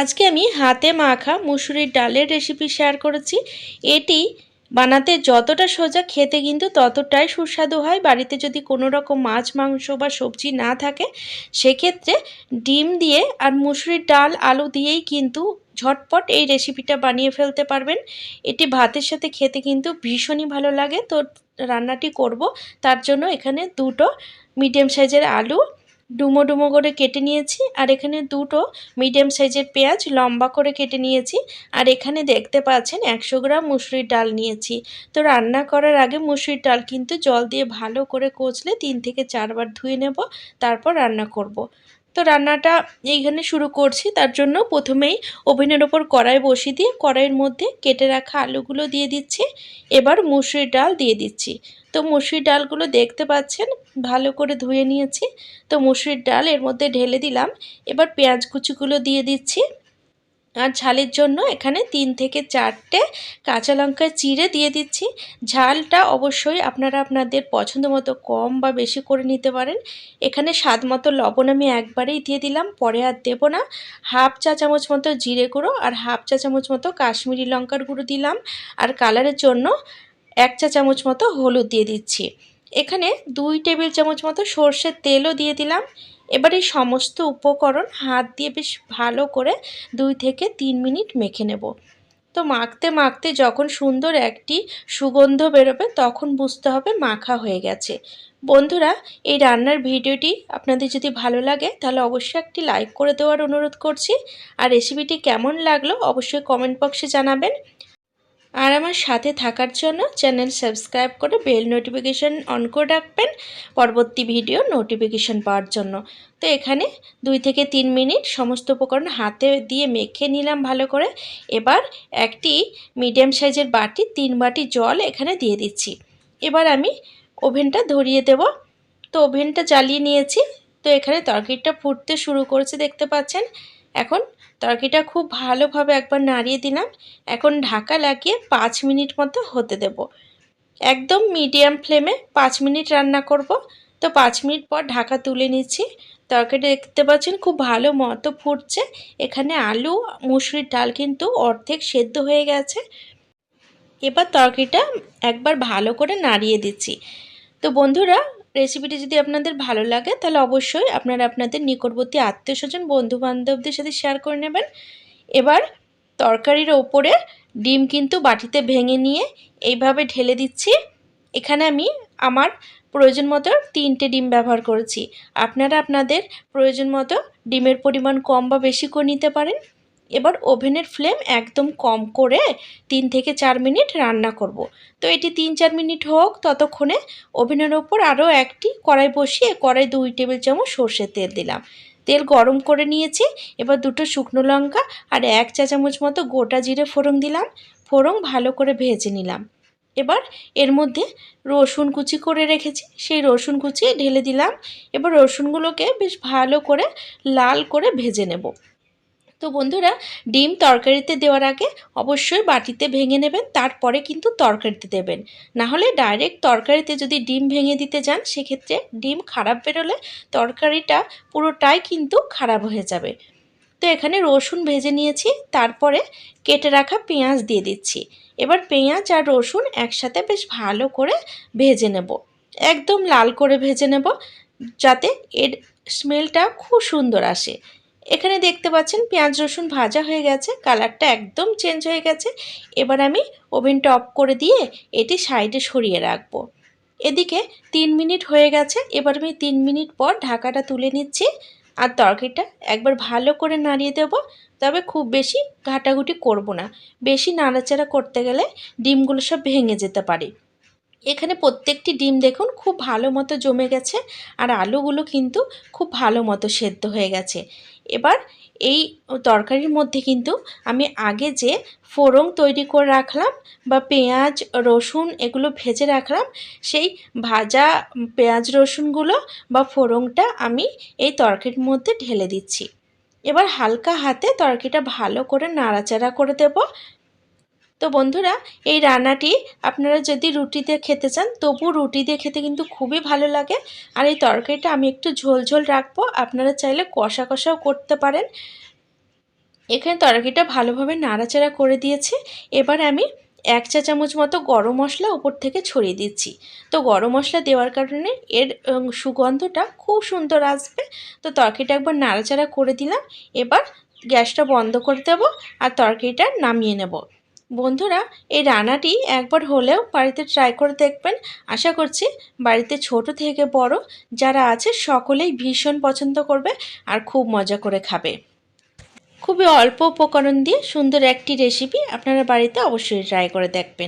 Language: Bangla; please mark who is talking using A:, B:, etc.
A: আজকে আমি হাতে মাখা মুসুরির ডালের রেসিপি শেয়ার করেছি। এটি বানাতে যতটা সোজা, খেতে কিন্তু ততটাই সুস্বাদু হয়। বাড়িতে যদি কোনো রকম মাছ, মাংস বা সবজি না থাকে, সেক্ষেত্রে ডিম দিয়ে আর মুসুরির ডাল, আলু দিয়েই কিন্তু ঝটপট এই রেসিপিটা বানিয়ে ফেলতে পারবেন। এটি ভাতের সাথে খেতে কিন্তু ভীষণই ভালো লাগে। তো রান্নাটি করব। তার জন্য এখানে দুটো মিডিয়াম সাইজের আলু ডুমো ডুমো করে কেটে নিয়েছি আর এখানে দুটো মিডিয়াম সাইজের পেঁয়াজ লম্বা করে কেটে নিয়েছি আর এখানে দেখতে পাচ্ছেন একশো গ্রাম মুসুরির ডাল নিয়েছি তো রান্না করার আগে মুসুরির ডাল কিন্তু জল দিয়ে ভালো করে কচলে তিন থেকে চারবার ধুয়ে নেব, তারপর রান্না করব। তো রান্নাটা এইখানে শুরু করছি। তার জন্য প্রথমেই ওভেনের ওপর কড়াই বসিয়ে দিয়ে কড়াইয়ের মধ্যে কেটে রাখা আলুগুলো দিয়ে দিচ্ছি। এবার মুসুরি ডাল দিয়ে দিচ্ছি। তো মুসুরি ডালগুলো দেখতে পাচ্ছেন, ভালো করে ধুয়ে নিয়েছি। তো মুসুরির ডাল এর মধ্যে ঢেলে দিলাম। এবার পেঁয়াজ কুচিগুলো দিয়ে দিচ্ছি। আর ঝালের জন্য এখানে তিন থেকে চারটে কাঁচা লঙ্কা চিড়ে দিয়ে দিচ্ছি। ঝালটা অবশ্যই আপনারা আপনাদের পছন্দ মতো কম বা বেশি করে নিতে পারেন। এখানে স্বাদ মতো লবণ আমি একবারেই দিয়ে দিলাম, পরে আর দেবো না। হাফ চা চামচ মতো জিরে গুঁড়ো আর হাফ চা চামচ মতো কাশ্মীরি লঙ্কার গুঁড়ো দিলাম। আর কালারের জন্য এক চা চামচ মতো হলুদ দিয়ে দিচ্ছি। এখানে দুই টেবিল চামচ মতো সর্ষের তেলও দিয়ে দিলাম। এবার সমস্ত উপকরণ হাত দিয়ে বেশ ভালো করে দুই থেকে তিন মিনিট মেখে নেব। তো মাখতে মাখতে যখন সুন্দর একটি সুগন্ধ বেরোবে, তখন বুঝতে হবে মাখা হয়ে গেছে। বন্ধুরা, এই রান্নার ভিডিওটি আপনাদের যদি ভালো লাগে, তাহলে অবশ্যই একটি লাইক করে দেওয়ার অনুরোধ করছি। আর রেসিপিটি কেমন লাগল, অবশ্যই কমেন্ট বক্সে জানাবেন। আর আমার সাথে থাকার জন্য চ্যানেল সাবস্ক্রাইব করে বেল নোটিফিকেশান অন করে রাখবেন পরবর্তী ভিডিও নোটিফিকেশান পাওয়ার জন্য। তো এখানে দুই থেকে তিন মিনিট সমস্ত উপকরণ হাতে দিয়ে মেখে নিলাম ভালো করে। এবার একটি মিডিয়াম সাইজের বাটি, তিন বাটি জল এখানে দিয়ে দিচ্ছি। এবার আমি ওভেনটা ধরিয়ে দেব। তো ওভেনটা জ্বালিয়ে নিয়েছি। তো এখানে তরকারিটা ফুটতে শুরু করেছে, দেখতে পাচ্ছেন। এখন তরকারিটা খুব ভালোভাবে একবার নাড়িয়ে দিলাম। এখন ঢাকা লাগিয়ে পাঁচ মিনিট মতো হতে দেব। একদম মিডিয়াম ফ্লেমে পাঁচ মিনিট রান্না করব। তো পাঁচ মিনিট পর ঢাকা তুলে নিচ্ছি। তরকারি দেখতে পাচ্ছেন খুব ভালো মতো ফুটছে। এখানে আলু, মুসুরির ডাল কিন্তু অর্ধেক সেদ্ধ হয়ে গেছে। এবার তরকারিটা একবার ভালো করে নাড়িয়ে দিচ্ছি। তো বন্ধুরা রেসিপিটি যদি আপনাদের ভালো লাগে, তাহলে অবশ্যই আপনারা আপনাদের নিকটবর্তী আত্মীয় স্বজন বন্ধুবান্ধবদের সাথে শেয়ার করে নেবেন। এবার তরকারির ওপরে ডিম কিন্তু বাটিতে ভেঙে নিয়ে এইভাবে ঢেলে দিচ্ছি। এখানে আমি আমার প্রয়োজন মতো তিনটে ডিম ব্যবহার করেছি। আপনারা আপনাদের প্রয়োজন মতো ডিমের পরিমাণ কম বা বেশি করে নিতে পারেন। এবার ওভেনের ফ্লেম একদম কম করে তিন থেকে চার মিনিট রান্না করব। তো এটি তিন চার মিনিট হোক, ততক্ষণে ওভেনের ওপর আরও একটি কড়াই বসিয়ে কড়াই দুই টেবিল চামচ সর্ষের তেল দিলাম। তেল গরম করে নিয়েছি, এবার দুটো শুকনো লঙ্কা আর এক চা চামচ মতো গোটা জিরে ফোড়ন দিলাম। ফোড়ন ভালো করে ভেজে নিলাম। এবার এর মধ্যে রসুন কুচি করে রেখেছি, সেই রসুন কুচি ঢেলে দিলাম। এবার রসুনগুলোকে বেশ ভালো করে লাল করে ভেজে নেব। তো বন্ধুরা, ডিম তরকারিতে দেওয়ার আগে অবশ্যই বাটিতে ভেঙে নেবেন, তারপরে কিন্তু তরকারিতে দেবেন। না হলে ডাইরেক্ট তরকারিতে যদি ডিম ভেঙে দিতে যান, সেক্ষেত্রে ডিম খারাপ বেরোলে তরকারিটা পুরোটাই কিন্তু খারাপ হয়ে যাবে। তো এখানে রসুন ভেজে নিয়েছি, তারপরে কেটে রাখা পেঁয়াজ দিয়ে দিচ্ছি। এবার পেঁয়াজ আর রসুন একসাথে বেশ ভালো করে ভেজে নেব। একদম লাল করে ভেজে নেব, যাতে এর স্মেলটা খুব সুন্দর আসে। এখানে দেখতে পাচ্ছেন পেঁয়াজ রসুন ভাজা হয়ে গেছে, কালারটা একদম চেঞ্জ হয়ে গেছে। এবার আমি ওভেনটা অফ করে দিয়ে এটি সাইডে সরিয়ে রাখব। এদিকে তিন মিনিট হয়ে গেছে, এবার আমি তিন মিনিট পর ঢাকাটা তুলে নিচ্ছি আর তরকারিটা একবার ভালো করে নাড়িয়ে দেব। তবে খুব বেশি ঘাটাঘুটি করব না, বেশি নাড়াচাড়া করতে গেলে ডিমগুলো সব ভেঙে যেতে পারে। এখানে প্রত্যেকটি ডিম দেখুন খুব ভালো মতো জমে গেছে আর আলুগুলো কিন্তু খুব ভালো মতো সেদ্ধ হয়ে গেছে। এবার এই তরকারির মধ্যে কিন্তু আমি আগে যে ফোড়ন তৈরি করে রাখলাম বা পেঁয়াজ, রসুন এগুলো ভেজে রাখলাম, সেই ভাজা পেঁয়াজ, রসুনগুলো বা ফোড়নটা আমি এই তরকারির মধ্যে ঢেলে দিচ্ছি। এবার হালকা হাতে তরকারিটা ভালো করে নাড়াচাড়া করে দেব। তো বন্ধুরা, এই রান্নাটি আপনারা যদি রুটি দিয়ে খেতে চান তবু রুটি দিয়ে খেতে কিন্তু খুবই ভালো লাগে। আর এই তরকারিটা আমি একটু ঝোল ঝোল রাখব, আপনারা চাইলে কষা কষাও করতে পারেন। এখানে তরকারিটা ভালোভাবে নাড়াচাড়া করে দিয়েছে। এবার আমি এক চা চামচ মতো গরম মশলা উপর থেকে ছড়িয়ে দিচ্ছি। তো গরম মশলা দেওয়ার কারণে এর সুগন্ধটা খুব সুন্দর আসবে। তো তরকারিটা একবার নাড়াচাড়া করে দিলাম। এবার গ্যাসটা বন্ধ করে দেবো আর তরকারিটা নামিয়ে নেব। বন্ধুরা, এই রান্নাটি একবার হলেও বাড়িতে ট্রাই করে দেখবেন। আশা করছি বাড়িতে ছোট থেকে বড় যারা আছে সকলেই ভীষণ পছন্দ করবে আর খুব মজা করে খাবে। খুবই অল্প উপকরণ দিয়ে সুন্দর একটি রেসিপি আপনারা বাড়িতে অবশ্যই ট্রাই করে দেখবেন।